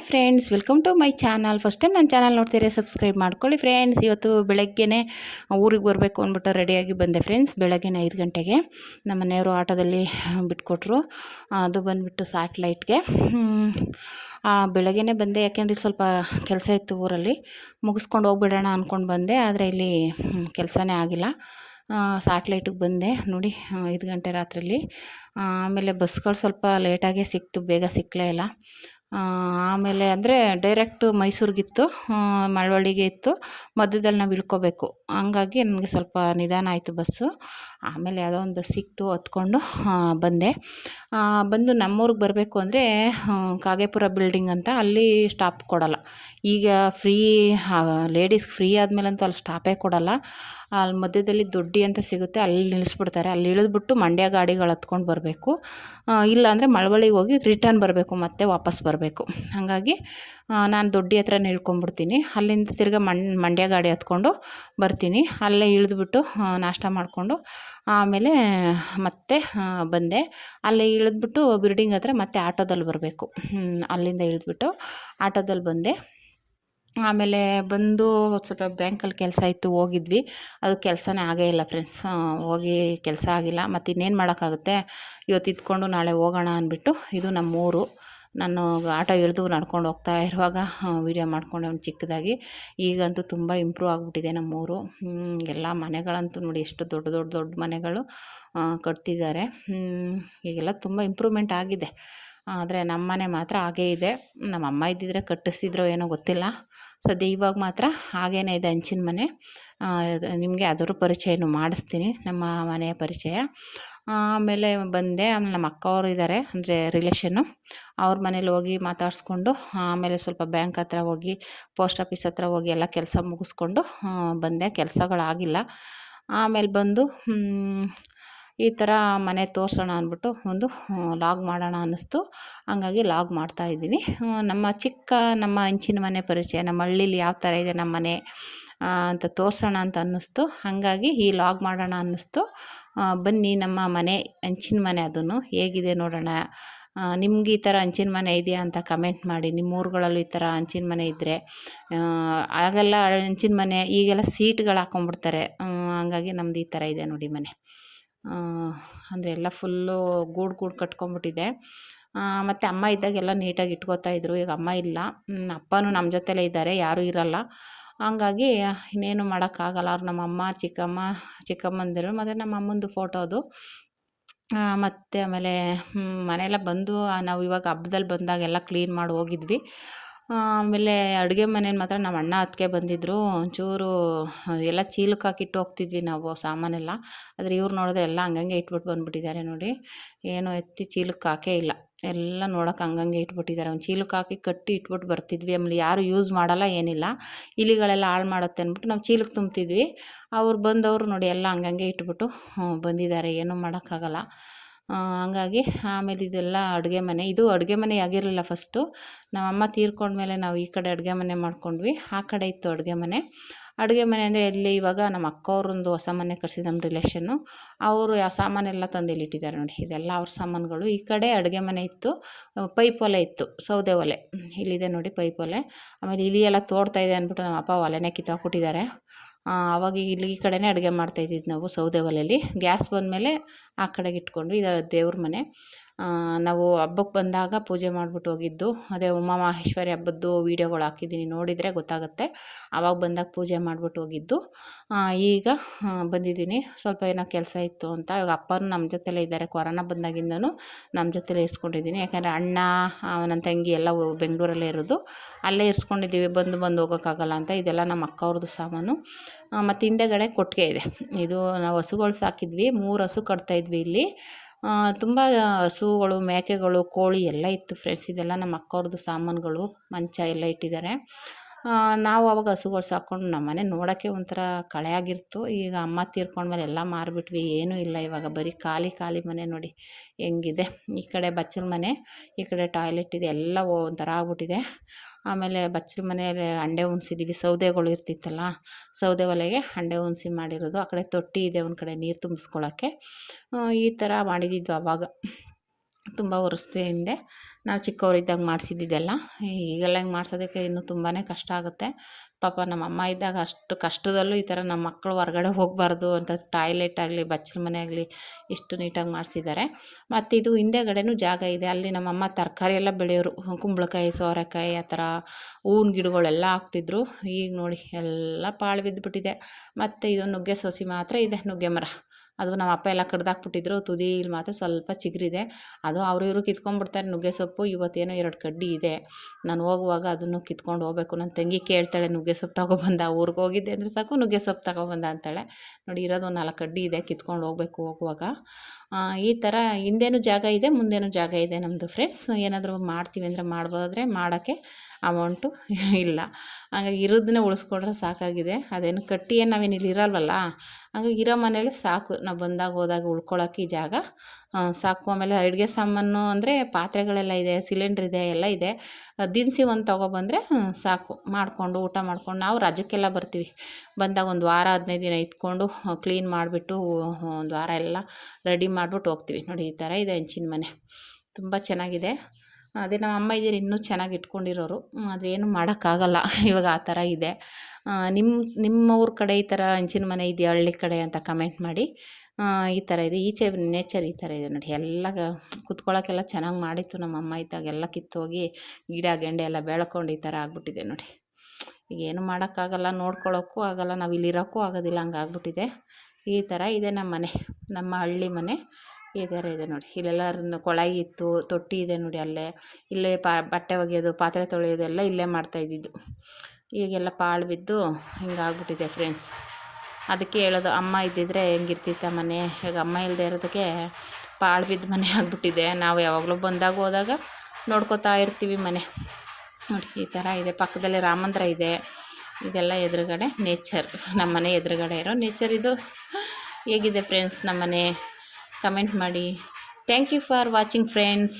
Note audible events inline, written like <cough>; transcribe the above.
Hi friends welcome to my channel first time ನನ್ನ channel ನೋಡ್ತೀರಿ subscribe ಮಾಡ್ಕೊಳ್ಳಿ friends ಇವತ್ತು ಬೆಳಗ್ಗೆನೇ ಊರಿಗೆ ಬರಬೇಕು ಅಂದ್ಬಿಟ್ಟು ರೆಡಿಯಾಗಿ ಬಂದೆ ಫ್ರೆಂಡ್ಸ್ ಬೆಳಗ್ಗೆನೇ ಐದು ಗಂಟೆಗೆ ನಮ್ಮ ಮನೆಯವರು ಆಟೋದಲ್ಲಿ ಬಿಟ್ಕೊಟ್ರು. ಅದು ಬಂದುಬಿಟ್ಟು ಸ್ಯಾಟ್ಲೈಟ್ಗೆ ಬೆಳಗ್ಗೆನೇ ಬಂದೆ. ಯಾಕೆಂದರೆ ಸ್ವಲ್ಪ ಕೆಲಸ ಇತ್ತು ಊರಲ್ಲಿ. ಮುಗಿಸ್ಕೊಂಡು ಹೋಗ್ಬಿಡೋಣ ಅಂದ್ಕೊಂಡು ಬಂದೆ. ಆದರೆ ಇಲ್ಲಿ ಕೆಲಸನೇ ಆಗಿಲ್ಲ. ಸ್ಯಾಟ್ಲೈಟಿಗೆ ಬಂದೆ. ನೋಡಿ, ಐದು ಗಂಟೆ ರಾತ್ರಿಲಿ. ಆಮೇಲೆ ಬಸ್ಗಳು ಸ್ವಲ್ಪ ಲೇಟಾಗೇ ಸಿಕ್ತು. ಬೇಗ ಸಿಕ್ಕಲೇ ಇಲ್ಲ. ಆಮೇಲೆ ಅಂದರೆ ಡೈರೆಕ್ಟು ಮೈಸೂರಿಗಿತ್ತು ಮಳವಳ್ಳಿಗೆ ಇತ್ತು. ಮಧ್ಯದಲ್ಲಿ ನಾವು ಇಳ್ಕೊಬೇಕು. ಹಂಗಾಗಿ ನನಗೆ ಸ್ವಲ್ಪ ನಿಧಾನ ಆಯಿತು ಬಸ್ಸು ಆಮೇಲೆ ಯಾವುದೋ ಒಂದು ಬಸ್ ಸಿಕ್ತು ಹತ್ಕೊಂಡು ಬಂದೆ. ಬಂದು ನಮ್ಮೂರಿಗೆ ಬರಬೇಕು ಅಂದರೆ ಕಾಗೇಪುರ ಬಿಲ್ಡಿಂಗ್ ಅಂತ ಅಲ್ಲಿ ಸ್ಟಾಪ್ ಕೊಡೋಲ್ಲ. ಈಗ ಫ್ರೀ ಲೇಡೀಸ್ ಫ್ರೀ ಆದಮೇಲಂತೂ ಅಲ್ಲಿ ಸ್ಟಾಪೇ ಕೊಡೋಲ್ಲ. ಅಲ್ಲಿ ಮಧ್ಯದಲ್ಲಿ ದೊಡ್ಡಿ ಅಂತ ಸಿಗುತ್ತೆ, ಅಲ್ಲಿ ನಿಲ್ಲಿಸ್ಬಿಡ್ತಾರೆ ಅಲ್ಲಿ ಇಳಿದ್ಬಿಟ್ಟು ಮಂಡ್ಯ ಗಾಡಿಗಳು ಹತ್ಕೊಂಡು ಬರಬೇಕು. ಇಲ್ಲಾಂದರೆ ಮಳವಳ್ಳಿಗೆ ಹೋಗಿ ರಿಟರ್ನ್ ಬರಬೇಕು ಮತ್ತೆ ವಾಪಸ್ ಬರಬೇಕು. ಹಾಗಾಗಿ ನಾನು ದೊಡ್ಡಿ ಹತ್ರನೇ ಇಳ್ಕೊಂಬಿಡ್ತೀನಿ ಅಲ್ಲಿಂದ ತಿರ್ಗಿ ಮಂಡ್ಯ ಗಾಡಿ ಹತ್ಕೊಂಡು ಬರ್ತೀನಿ. ಅಲ್ಲೇ ಇಳಿದ್ಬಿಟ್ಟು ನಾಷ್ಟ ಮಾಡಿಕೊಂಡು, ಆಮೇಲೆ ಮತ್ತೆ ಬಂದೆ. ಅಲ್ಲೇ ಇಳಿದ್ಬಿಟ್ಟು ಬಿಲ್ಡಿಂಗ್ ಹತ್ರ ಮತ್ತೆ ಆಟೋದಲ್ಲಿ ಬರಬೇಕು. ಅಲ್ಲಿಂದ ಇಳಿದ್ಬಿಟ್ಟು ಆಟೋದಲ್ಲಿ ಬಂದೆ. ಆಮೇಲೆ ಬಂದು ಸ್ವಲ್ಪ ಬ್ಯಾಂಕಲ್ಲಿ ಕೆಲಸ ಇತ್ತು, ಹೋಗಿದ್ವಿ. ಅದು ಕೆಲಸನೇ ಆಗೇ ಇಲ್ಲ ಫ್ರೆಂಡ್ಸ್. ಹೋಗಿ ಕೆಲಸ ಆಗಿಲ್ಲ. ಮತ್ತು ಇನ್ನೇನು ಮಾಡೋಕ್ಕಾಗುತ್ತೆ? ಇವತ್ತು ಇದ್ಕೊಂಡು ನಾಳೆ ಹೋಗೋಣ ಅಂದ್ಬಿಟ್ಟು, ಇದು ನಮ್ಮೂರು. ನಾನು ಆಟೋ ಇಳಿದು ನಡ್ಕೊಂಡು ಹೋಗ್ತಾ ಇರುವಾಗ ವೀಡಿಯೋ ಮಾಡ್ಕೊಂಡೆ ಒಂದು ಚಿಕ್ಕದಾಗಿ. ಈಗಂತೂ ತುಂಬ ಇಂಪ್ರೂವ್ ಆಗಿಬಿಟ್ಟಿದೆ ನಮ್ಮೂರು. ಎಲ್ಲ ಮನೆಗಳಂತೂ ನೋಡಿ ಎಷ್ಟು ದೊಡ್ಡ ದೊಡ್ಡ ದೊಡ್ಡ ಮನೆಗಳು ಕಟ್ತಿದ್ದಾರೆ. ಈಗೆಲ್ಲ ತುಂಬ ಇಂಪ್ರೂವ್ಮೆಂಟ್ ಆಗಿದೆ. ಆದರೆ ನಮ್ಮನೆ ಮಾತ್ರ ಹಾಗೇ ಇದೆ. ನಮ್ಮ ಅಮ್ಮ ಇದ್ದಿದ್ರೆ ಕಟ್ಟಿಸ್ತಿದ್ರೋ ಏನೋ ಗೊತ್ತಿಲ್ಲ. ಸದ್ಯ ಇವಾಗ ಮಾತ್ರ ಹಾಗೇನೇ ಇದೆ ಹಂಚಿನ ಮನೆ. ನಿಮಗೆ ಅದರ ಪರಿಚಯನೂ ಮಾಡಿಸ್ತೀನಿ, ನಮ್ಮ ಮನೆಯ ಪರಿಚಯ. ಆಮೇಲೆ ಬಂದೆ, ಆಮೇಲೆ ನಮ್ಮ ಅಕ್ಕವರು ಇದ್ದಾರೆ ಅಂದರೆ ರಿಲೇಷನ್ನು ಅವ್ರ ಮನೇಲಿ ಹೋಗಿ ಮಾತಾಡಿಸ್ಕೊಂಡು, ಆಮೇಲೆ ಸ್ವಲ್ಪ ಬ್ಯಾಂಕ್ ಹತ್ರ ಹೋಗಿ ಪೋಸ್ಟ್ ಆಫೀಸ್ ಹತ್ರ ಹೋಗಿ ಎಲ್ಲ ಕೆಲಸ ಮುಗಿಸ್ಕೊಂಡು ಬಂದೆ. ಕೆಲಸಗಳಾಗಿಲ್ಲ. ಆಮೇಲೆ ಬಂದು ಈ ಥರ ಮನೆ ತೋರಿಸೋಣ ಅಂದ್ಬಿಟ್ಟು ಒಂದು ಲಾಗ್ ಮಾಡೋಣ ಅನ್ನಿಸ್ತು. ಹಂಗಾಗಿ ಲಾಗ್ ಮಾಡ್ತಾಯಿದ್ದೀನಿ ನಮ್ಮ ಚಿಕ್ಕ, ನಮ್ಮ ಹಂಚಿನ ಮನೆ ಪರಿಚಯ, ನಮ್ಮ ಹಳ್ಳೀಲಿ ಯಾವ ಥರ ಇದೆ ನಮ್ಮ ಮನೆ ಅಂತ ತೋರಿಸೋಣ ಅಂತ ಅನ್ನಿಸ್ತು. ಹಾಗಾಗಿ ಈ ಲಾಗ್ ಮಾಡೋಣ ಅನ್ನಿಸ್ತು. ಬನ್ನಿ ನಮ್ಮ ಮನೆ, ಹಂಚಿನ ಮನೆ ಅದನ್ನು ಹೇಗಿದೆ ನೋಡೋಣ. ನಿಮ್ಗೆ ಈ ಥರ ಹಂಚಿನ ಮನೆ ಇದೆಯಾ ಅಂತ ಕಮೆಂಟ್ ಮಾಡಿ. ನಿಮ್ಮ ಊರುಗಳಲ್ಲೂ ಈ ಥರ ಹಂಚಿನ ಮನೆ ಇದ್ದರೆ ಆಗೆಲ್ಲ ಹಂಚಿನ ಮನೆ ಈಗೆಲ್ಲ ಸೀಟ್ಗಳು ಹಾಕೊಂಡ್ಬಿಡ್ತಾರೆ. ಹಂಗಾಗಿ ನಮ್ದು ಈ ಥರ ಇದೆ ನೋಡಿ ಮನೆ. ಅಂದರೆ ಎಲ್ಲ ಫುಲ್ಲು ಗೂಡು ಗೂಡು ಕಟ್ಕೊಂಬಿಟ್ಟಿದೆ ಮತ್ತು ಅಮ್ಮ ಇದ್ದಾಗೆಲ್ಲ ನೀಟಾಗಿ ಇಟ್ಕೋತಾ ಇದ್ದರು ಈಗ ಅಮ್ಮ ಇಲ್ಲ. ಅಪ್ಪನೂ ನಮ್ಮ ಜೊತೆಲೇ ಇದ್ದಾರೆ, ಯಾರೂ ಇರೋಲ್ಲ. ಹಂಗಾಗಿ ಇನ್ನೇನು ಮಾಡೋಕ್ಕಾಗಲ್ಲ. ಅವ್ರು ನಮ್ಮ ಅಮ್ಮ, ಚಿಕ್ಕಮ್ಮ, ಚಿಕ್ಕಮ್ಮಂದಿರು, ಮತ್ತು ನಮ್ಮ ಅಮ್ಮಂದು ಫೋಟೋ ಅದು. ಮತ್ತು ಆಮೇಲೆ ಮನೆಯೆಲ್ಲ ಬಂದು, ನಾವು ಇವಾಗ ಹಬ್ದಲ್ಲಿ ಬಂದಾಗೆಲ್ಲ ಕ್ಲೀನ್ ಮಾಡಿ ಹೋಗಿದ್ವಿ. ಆಮೇಲೆ ಅಡುಗೆ ಮನೇನ ಮಾತ್ರ ನಮ್ಮ ಅಣ್ಣ ಅತ್ತಿಗೆ ಬಂದಿದ್ದರು ಒಂಚೂರು ಎಲ್ಲ ಚೀಲಕ್ಕೆ ಹಾಕಿಟ್ಟು ಹೋಗ್ತಿದ್ವಿ ನಾವು ಸಾಮಾನೆಲ್ಲ. ಆದರೆ ಇವ್ರು ನೋಡಿದ್ರೆ ಎಲ್ಲ ಹಂಗಂಗೆ ಇಟ್ಬಿಟ್ಟು ಬಂದುಬಿಟ್ಟಿದ್ದಾರೆ ನೋಡಿ. ಏನೋ ಎತ್ತಿ ಚೀಲಕ್ಕೆ ಹಾಕೇ ಇಲ್ಲ. ಎಲ್ಲ ನೋಡೋಕೆ ಹಂಗಂಗೆ ಇಟ್ಬಿಟ್ಟಿದ್ದಾರೆ. ಒಂದು ಚೀಲಕ್ಕೆ ಹಾಕಿ ಕಟ್ಟಿ ಇಟ್ಬಿಟ್ಟು ಬರ್ತಿದ್ವಿ. ಆಮೇಲೆ ಯಾರು ಯೂಸ್ ಮಾಡೋಲ್ಲ, ಏನಿಲ್ಲ. ಇಲಿಗಳೆಲ್ಲ ಹಾಳು ಮಾಡುತ್ತೆ ಅಂದ್ಬಿಟ್ಟು ನಾವು ಚೀಲಕ್ಕೆ ತುಂಬ್ತಿದ್ವಿ. ಅವ್ರು ಬಂದವರು ನೋಡಿ ಎಲ್ಲ ಹಂಗಂಗೆ ಇಟ್ಬಿಟ್ಟು ಬಂದಿದ್ದಾರೆ. ಏನೂ ಮಾಡೋಕ್ಕಾಗಲ್ಲ. ಹಂಗಾಗಿ ಆಮೇಲೆ ಇದೆಲ್ಲ ಅಡುಗೆ ಮನೆ. ಇದು ಅಡುಗೆ ಮನೆ ಆಗಿರಲಿಲ್ಲ ಫಸ್ಟು ನಮ್ಮಮ್ಮ ತೀರ್ಕೊಂಡ್ಮೇಲೆ ನಾವು ಈ ಕಡೆ ಅಡುಗೆ ಮನೆ ಮಾಡ್ಕೊಂಡ್ವಿ. ಆ ಕಡೆ ಇತ್ತು ಅಡುಗೆ ಮನೆ. ಅಡುಗೆ ಮನೆ ಅಂದರೆ ಇಲ್ಲಿ ಇವಾಗ ನಮ್ಮ ಅಕ್ಕವ್ರೊಂದು ಹೊಸ ಮನೆ ಕಟ್ಸಿದ್ದು ನಮ್ಮ ರಿಲೇಷನ್ನು ಅವರು ಯಾವ ಸಾಮಾನೆಲ್ಲ ತಂದು ಇಲ್ಲಿ ಇಟ್ಟಿದ್ದಾರೆ ನೋಡಿ. ಇದೆಲ್ಲ ಅವ್ರ ಸಾಮಾನುಗಳು. ಈ ಕಡೆ ಅಡುಗೆ ಮನೆ ಇತ್ತು. ಪೈಪ್ ಒಲೆ ಇತ್ತು. ಸೌದೆ ಒಲೆ. ಇಲ್ಲಿದೆ ನೋಡಿ ಪೈಪ್ ಒಲೆ. ಆಮೇಲೆ ಇಲಿ ಎಲ್ಲ ತೋಡ್ತಾ ಇದೆ ಅಂದ್ಬಿಟ್ಟು ನಮ್ಮ ಅಪ್ಪ ಒಲೆನೇ ಕಿತ್ತಾಕ್ಬಿಟ್ಟಿದ್ದಾರೆ. ಆವಾಗ ಇಲ್ಲಿ ಈ ಕಡೆನೇ ಅಡುಗೆ ಮಾಡ್ತಾಯಿದ್ದಿದ್ದು ನಾವು ಸೌದೆ ಒಲೆಯಲ್ಲಿ. ಗ್ಯಾಸ್ ಬಂದಮೇಲೆ ಆ ಕಡೆಗೆ ಇಟ್ಕೊಂಡ್ವಿ. ಇದು ದೇವ್ರ ಮನೆ. ನಾವು ಹಬ್ಬಕ್ಕೆ ಬಂದಾಗ ಪೂಜೆ ಮಾಡಿಬಿಟ್ಟು ಹೋಗಿದ್ದು. ಅದೇ ಉಮಾ ಮಹೇಶ್ವರಿ ಹಬ್ಬದ್ದು ವೀಡಿಯೋಗಳು ಹಾಕಿದ್ದೀನಿ, ನೋಡಿದರೆ ಗೊತ್ತಾಗುತ್ತೆ. ಆವಾಗ ಬಂದಾಗ ಪೂಜೆ ಮಾಡಿಬಿಟ್ಟು ಹೋಗಿದ್ದು. ಈಗ ಬಂದಿದ್ದೀನಿ. ಸ್ವಲ್ಪ ಏನೋ ಕೆಲಸ ಇತ್ತು ಅಂತ. ಇವಾಗ ಅಪ್ಪನೂ ನಮ್ಮ ಜೊತೆಲೇ ಇದ್ದಾರೆ. ಕೊರೋನಾ ಬಂದಾಗಿಂದನೂ ನಮ್ಮ ಜೊತೆಲೇ ಇರಿಸ್ಕೊಂಡಿದ್ದೀನಿ. ಯಾಕಂದರೆ ಅಣ್ಣ ನನ್ನ ತಂಗಿ ಎಲ್ಲ ಬೆಂಗಳೂರಲ್ಲೇ ಇರೋದು. ಅಲ್ಲೇ ಇರಿಸ್ಕೊಂಡಿದ್ದೀವಿ. ಬಂದು ಬಂದು ಹೋಗೋಕ್ಕಾಗಲ್ಲ ಅಂತ. ಇದೆಲ್ಲ ನಮ್ಮ ಅಕ್ಕ ಅವ್ರದ್ದು ಸಾಮಾನು ಮತ್ತು ಹಿಂದೆಗಡೆ ಕೊಟ್ಟಿಗೆ ಇದೆ. ಇದು ನಾವು ಹಸುಗಳು ಸಾಕಿದ್ವಿ. ಮೂರು ಹಸು ಕಟ್ತಾಯಿದ್ವಿ ಇಲ್ಲಿ. ತುಂಬ ಹಸುಗಳು ಮೇಕೆಗಳು ಕೋಳಿ ಎಲ್ಲ ಇತ್ತು ಫ್ರೆಂಡ್ಸ್ ಇದೆಲ್ಲ ನಮ್ಮ ಅಕ್ಕವ್ರದ್ದು ಸಾಮಾನುಗಳು ಮಂಚ ಎಲ್ಲ ಇಟ್ಟಿದ್ದಾರೆ. ನಾವು ಅವಾಗ ಹಸುಗಳು ಸಾಕ್ಕೊಂಡು ನಮ್ಮ ಮನೆ ನೋಡೋಕ್ಕೆ ಒಂಥರ ಕಳೆಯಾಗಿರ್ತು ಈಗ ಅಮ್ಮ ತೀರ್ಕೊಂಡ್ಮೇಲೆ ಎಲ್ಲ ಮಾರಿಬಿಟ್ವಿ. ಏನೂ ಇಲ್ಲ ಇವಾಗ. ಬರೀ ಖಾಲಿ ಖಾಲಿ ಮನೆ ನೋಡಿ ಹೆಂಗಿದೆ. ಈ ಕಡೆ ಬಚ್ಚಲ ಮನೆ, ಈ ಕಡೆ ಟಾಯ್ಲೆಟ್ ಇದೆ. ಎಲ್ಲ ಒಂಥರ ಆಗ್ಬಿಟ್ಟಿದೆ. ಆಮೇಲೆ ಬಚ್ಚಲ ಮನೆಯಲ್ಲಿ ಹಂಡೆ ಉಣ್ಸಿದ್ದೀವಿ ಸೌದೆಗಳು ಇರ್ತಿತ್ತಲ್ಲ, ಸೌದೆ ಒಲೆಗೆ ಹಂಡೆ ಉಣ್ಸಿ ಮಾಡಿರೋದು. ಆ ಕಡೆ ತೊಟ್ಟಿ ಇದೆ ಒಂದು ಕಡೆ ನೀರು ತುಂಬಿಸ್ಕೊಳ್ಳೋಕ್ಕೆ ಈ ಥರ ಮಾಡಿದ್ದು ಆವಾಗ ತುಂಬ ವರ್ಷದಿಂದ ನಾವು ಚಿಕ್ಕವರಿದ್ದಾಗ ಮಾಡಿಸಿದ್ದಿದ್ದೆಲ್ಲ ಈಗೆಲ್ಲ ಹಿಂಗೆ ಮಾಡ್ಸೋದಕ್ಕೆ ಇನ್ನೂ ತುಂಬಾ ಕಷ್ಟ ಆಗುತ್ತೆ. ಪಾಪ ನಮ್ಮ ಅಮ್ಮ ಇದ್ದಾಗ ಅಷ್ಟು ಕಷ್ಟದಲ್ಲೂ ಈ ಥರ ನಮ್ಮ ಮಕ್ಕಳು ಹೊರಗಡೆ ಹೋಗಬಾರ್ದು ಅಂತ ಟಾಯ್ಲೆಟ್ ಆಗಲಿ, ಬಚ್ಚಲ ಮನೆ ಆಗಲಿ ಇಷ್ಟು ನೀಟಾಗಿ ಮಾಡಿಸಿದ್ದಾರೆ. ಮತ್ತು ಇದು ಹಿಂದೆಗಡೆನೂ ಜಾಗ ಇದೆ. ಅಲ್ಲಿ ನಮ್ಮಮ್ಮ ತರಕಾರಿ ಎಲ್ಲ ಬೆಳೆಯೋರು. ಕುಂಬಳಕಾಯಿ, ಸೋರೆಕಾಯಿ ಆ ಥರ ಹೂವಿನ ಗಿಡಗಳೆಲ್ಲ ಹಾಕ್ತಿದ್ರು. ಈಗ ನೋಡಿ ಎಲ್ಲ ಪಾಳು ಬಿದ್ದುಬಿಟ್ಟಿದೆ ಮತ್ತು ಇದು ನುಗ್ಗೆ ಸೊಸಿ ಮಾತ್ರ ಇದೆ, ನುಗ್ಗೆ ಮರ. ಅದು ನಮ್ಮ ಅಪ್ಪ ಎಲ್ಲ ಕಡ್ದಾಕ್ಬಿಟ್ಟಿದ್ರು ತುದಿಲಿ ಮಾತ್ರ ಸ್ವಲ್ಪ ಚಿಗ್ರಿದೆ. ಅದು ಅವರು ಇವರು ಕಿತ್ಕೊಂಡ್ಬಿಡ್ತಾರೆ ನುಗ್ಗೆ ಸೊಪ್ಪು ಇವತ್ತೇನೋ ಎರಡು ಕಡ್ಡಿ ಇದೆ. ನಾನು ಹೋಗುವಾಗ ಅದನ್ನು ಕಿತ್ಕೊಂಡು ಹೋಗ್ಬೇಕು. ನನ್ನ ತಂಗಿ ಕೇಳ್ತಾಳೆ ನುಗ್ಗೆ ಸೊಪ್ಪು ತಗೊಬಂದ, ಊರಿಗೆ ಹೋಗಿದ್ದೆ ಅಂದರೆ ಸಾಕು ನುಗ್ಗೆ ಸೊಪ್ಪು ತಗೊಬಂದ ಅಂತಾಳೆ. ನೋಡಿ, ಇರೋದು ನಾಲ್ಕು ಕಡ್ಡಿ ಇದೆ, ಕಿತ್ಕೊಂಡು ಹೋಗ್ಬೇಕು ಹೋಗುವಾಗ. ಈ ಥರ ಹಿಂದೇನೂ ಜಾಗ ಇದೆ, ಮುಂದೇನೂ ಜಾಗ ಇದೆ ನಮ್ಮದು ಫ್ರೆಂಡ್ಸ್ ಏನಾದರೂ ಮಾಡ್ತೀವಿ ಅಂದರೆ ಮಾಡ್ಬೋದಾದ್ರೆ ಮಾಡೋಕ್ಕೆ ಅಮೌಂಟು <laughs> ಇಲ್ಲ. ಹಂಗಾಗಿ ಇರೋದನ್ನೇ ಉಳಿಸ್ಕೊಂಡ್ರೆ ಸಾಕಾಗಿದೆ. ಅದೇನು ಕಟ್ಟಿ ಏನು ನಾವೇನು ಇಲ್ಲಿ ಇರಲ್ವಲ್ಲ? ಹಂಗಾಗಿ ಇರೋ ಮನೇಲಿ ಸಾಕು. ನಾವು ಬಂದಾಗ, ಹೋದಾಗ ಉಳ್ಕೊಳ್ಳೋಕ್ಕೆ ಈ ಜಾಗ. ಸಾಕು. ಆಮೇಲೆ ಅಡುಗೆ ಸಾಮಾನು ಅಂದರೆ ಪಾತ್ರೆಗಳೆಲ್ಲ ಇದೆ ಸಿಲಿಂಡ್ರ್ ಇದೆ, ಎಲ್ಲ ಇದೆ. ದಿನಸಿ ಒಂದು ತೊಗೊಬಂದರೆ ಸಾಕು. ಮಾಡಿಕೊಂಡು, ಊಟ ಮಾಡ್ಕೊಂಡು. ನಾವು ರಜಕ್ಕೆಲ್ಲ ಬರ್ತೀವಿ. ಬಂದಾಗ ಒಂದು ವಾರ, ಹದಿನೈದು ದಿನ ಇದ್ಕೊಂಡು ಕ್ಲೀನ್ ಮಾಡಿಬಿಟ್ಟು ಒಂದು ವಾರ ಎಲ್ಲ ರೆಡಿ ಮಾಡಿಬಿಟ್ಟು ಹೋಗ್ತೀವಿ. ನೋಡಿ, ಈ ಥರ ಇದೆ ಹೆಂಚಿನ ಮನೆ. ತುಂಬ ಚೆನ್ನಾಗಿದೆ. ಅದೇ ನಮ್ಮ ಅಮ್ಮ ಇದ್ದೀರಿ ಇನ್ನೂ ಚೆನ್ನಾಗಿ ಇಟ್ಕೊಂಡಿರೋರು. ಅದೇನು ಮಾಡೋಕ್ಕಾಗಲ್ಲ. <laughs> ಇವಾಗ ಆ ಥರ ಇದೆ. ನಿಮ್ಮ ನಿಮ್ಮ ಊರ ಕಡೆ ಈ ಥರ ಹಂಚಿನ ಮನೆ ಇದೆಯಾ? ಹಳ್ಳಿ ಕಡೆ ಅಂತ ಕಮೆಂಟ್ ಮಾಡಿ. ಈ ಥರ ಇದೆ. ಈಚೆ ನೇಚರ್ ಈ ಥರ ಇದೆ ನೋಡಿ. ಎಲ್ಲ ಕುತ್ಕೊಳ್ಳೋಕ್ಕೆಲ್ಲ ಚೆನ್ನಾಗಿ ಮಾಡಿತ್ತು ನಮ್ಮ ಅಮ್ಮ ಇದ್ದಾಗ. ಎಲ್ಲ ಕಿತ್ತೋಗಿ ಗಿಡ, ಗೆಂಡೆ ಎಲ್ಲ ಬೆಳ್ಕೊಂಡು ಈ ಥರ ಆಗ್ಬಿಟ್ಟಿದೆ ನೋಡಿ. ಈಗ ಏನು ಮಾಡೋಕ್ಕಾಗಲ್ಲ. ನೋಡ್ಕೊಳ್ಳೋಕ್ಕೂ ಆಗಲ್ಲ. ನಾವು ಇಲ್ಲಿರೋಕ್ಕೂ ಆಗೋದಿಲ್ಲ. ಹಂಗಾಗ್ಬಿಟ್ಟಿದೆ. ಈ ಥರ ಇದೆ ನಮ್ಮ ಮನೆ. ನಮ್ಮ ಹಳ್ಳಿ ಮನೆ. ಈ ಥರ ಇದೆ ನೋಡಿ. ಇಲ್ಲೆಲ್ಲ ಕೊಳಾಯಿ ಇತ್ತು, ತೊಟ್ಟಿ ಇದೆ ನೋಡಿ ಅಲ್ಲೇ. ಇಲ್ಲೇ ಪಾ, ಬಟ್ಟೆ ಒಗೆಯೋದು, ಪಾತ್ರೆ ತೊಳೆಯೋದು ಎಲ್ಲ ಇಲ್ಲೇ ಮಾಡ್ತಾಯಿದ್ದಿದ್ದು ಈಗೆಲ್ಲ ಪಾಳು ಬಿದ್ದು ಹಿಂಗಾಗ್ಬಿಟ್ಟಿದೆ ಫ್ರೆಂಡ್ಸ್. ಅದಕ್ಕೆ ಹೇಳೋದು, ಅಮ್ಮ ಇದ್ದಿದ್ರೆ ಹೆಂಗಿರ್ತಿತ್ತ ಮನೆ? ಈಗ ಅಮ್ಮ ಇಲ್ಲದೆ ಇರೋದಕ್ಕೆ ಪಾಳು ಬಿದ್ದ ಮನೆ <laughs> ಆಗಿಬಿಟ್ಟಿದೆ. ನಾವು ಯಾವಾಗಲೂ ಬಂದಾಗ ಹೋದಾಗ ನೋಡ್ಕೋತಾ ಇರ್ತೀವಿ ಮನೆ. ನೋಡಿ, ಈ ಥರ ಇದೆ. ಪಕ್ಕದಲ್ಲಿ ರಾಮಂದ್ರ ಇದೆ. ಇದೆಲ್ಲ ಎದುರುಗಡೆ ನೇಚರ್ ನಮ್ಮ ಮನೆ ಎದುರುಗಡೆ ಇರೋ ನೇಚರ್ ಇದು. ಹೇಗಿದೆ ಫ್ರೆಂಡ್ಸ್ ನಮ್ಮ ಮನೆ ಕಮೆಂಟ್ ಮಾಡಿ. Thank you for watching friends